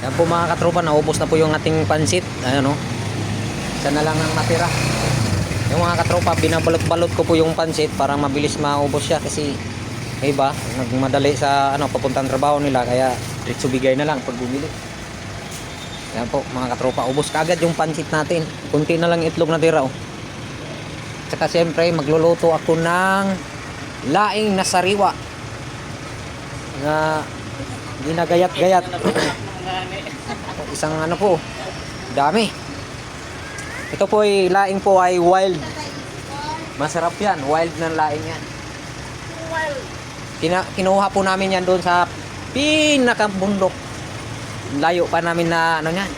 Yan po mga katropa, naubos na po yung ating pansit. Ayan o. Isa na lang ang natira. Yung mga katropa, binabalot-balot ko po yung pansit para mabilis maubos siya kasi may iba, nagmadali sa ano, papuntang trabaho nila kaya diretso bigay na lang pag bumili. Yan po mga katropa, ubos kagad yung pansit natin. Kunti na lang itlog na tira oh. Tsaka siyempre magluluto ako ng laing na sariwa na ginagayat-gayat. Isang ano po, dami. Ito po ay laing po ay wild. Masarap yan, wild na laing yan. Kina, kinuha po namin yan doon sa pinakabundok. Layo pa namin na ano yan.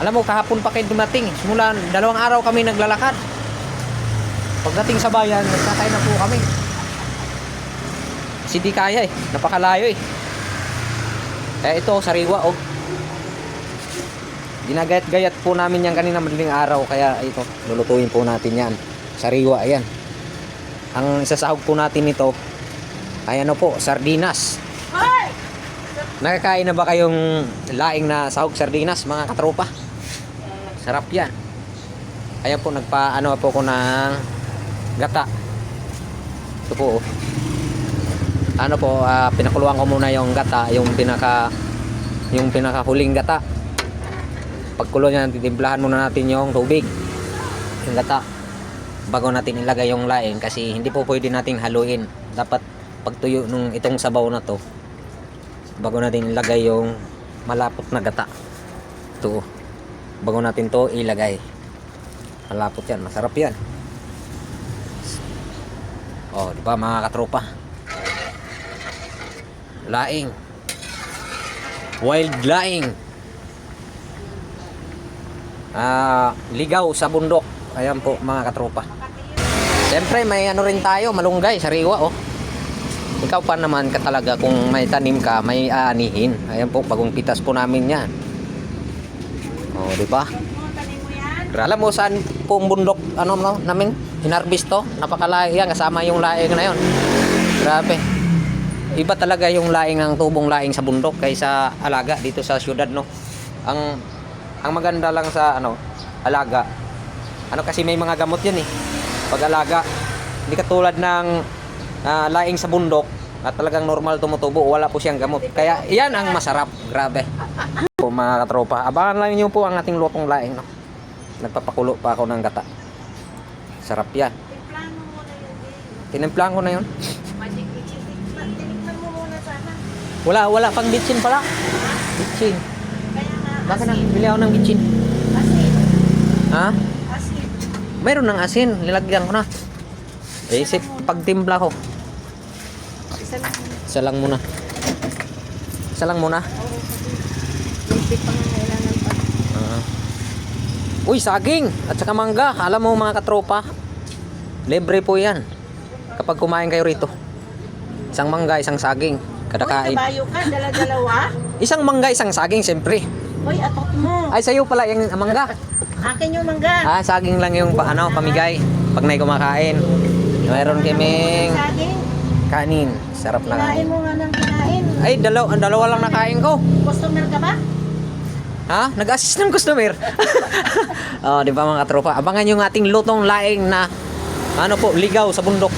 Alam mo, kahapon pa kayo dumating. Simula, dalawang araw kami naglalakad. Pagdating sa bayan, nagkakay na po kami. Kasi di kaya eh. Napakalayo eh. Kaya ito, sariwa oh. Ginagayat-gayat po namin yan kanina madaling araw. Kaya ito, lulutuin po natin yan. Sariwa, ayan. Ang isasahog po natin ito, ay ano po, sardinas. Nakakain na ba kayong laing na sahog sardinas, mga katropa? Sarap yan. Kaya po, nagpa, ano po ko ng gata. Ito po, oh. Ano po, ah, pinakuluan ko muna yung gata, yung pinaka, yung pinakahuling gata. Pagkulo niya, titimplahan muna natin yung tubig. Yung gata. Bago natin ilagay yung laing kasi hindi po pwede natin haluin. Dapat pagtuyo nung itong sabaw na to, bago natin ilagay yung malapot na gata. Ito. Bago natin to ilagay. Malapot yan. Masarap yan. Oh, di ba mga katropa? Laing. Wild laing. Ah, ligaw sa bundok. Ayan po mga katropa. Siyempre may ano rin tayo, malunggay, sariwa oh. Ikaw pa naman ka talaga kung may tanim ka, may aanihin. Ayan po, bagong pitas po namin yan. Oh, di ba? Alam mo saan pong bundok ano no, namin hinarvest to? Napakalayo yan kasama yung laing na yon. Grabe. Iba talaga yung laing ang tubong laing sa bundok kaysa alaga dito sa syudad no. Ang ang maganda lang sa ano, alaga. Ano kasi may mga gamot yan eh. Pag alaga, hindi katulad ng ah, laing sa bundok at talagang normal tumutubo, wala po siyang gamot. Kaya iyan ang masarap. Grabe. Po mga katropa, abangan lang niyo po ang ating lutong laing no. Nagpapakulo pa ako ng gata. Sarap yan. Eh. Tinimplang ko na yun. Wala, wala pang bitchin pala. Bitchin. Bakit na? Bili ako ng bitchin. Asin. Ha? Asin. Mayroon ng asin. Nilagyan ko na. Isip, pagtimpla ko. Isa lang. Isa lang muna. Isa lang muna. Oo. Lipit pa nga kailangan pa. Ah. Uy, saging! At saka mangga. Alam mo mga katropa, libre po yan. Kapag kumain kayo rito. Isang mangga, isang saging. Kada Uy, kain. kabayo ka. Dala-dalawa. Isang mangga, isang saging, siyempre. Uy, atot mo. Ay, sa'yo pala yung mangga. Akin yung mangga. Ah, saging lang yung pa, ano, pamigay. Pag may kumakain. Mayroon kaming Saging. kanin. Sarap na Kinain kanin. mo nga ng kinain. Ay, dalaw, ang dalawa lang nakain ko. Customer ka ba? Ha? Nag-assist ng customer. oh, di ba mga katropa? Abangan yung ating lutong laing na ano po, ligaw sa bundok.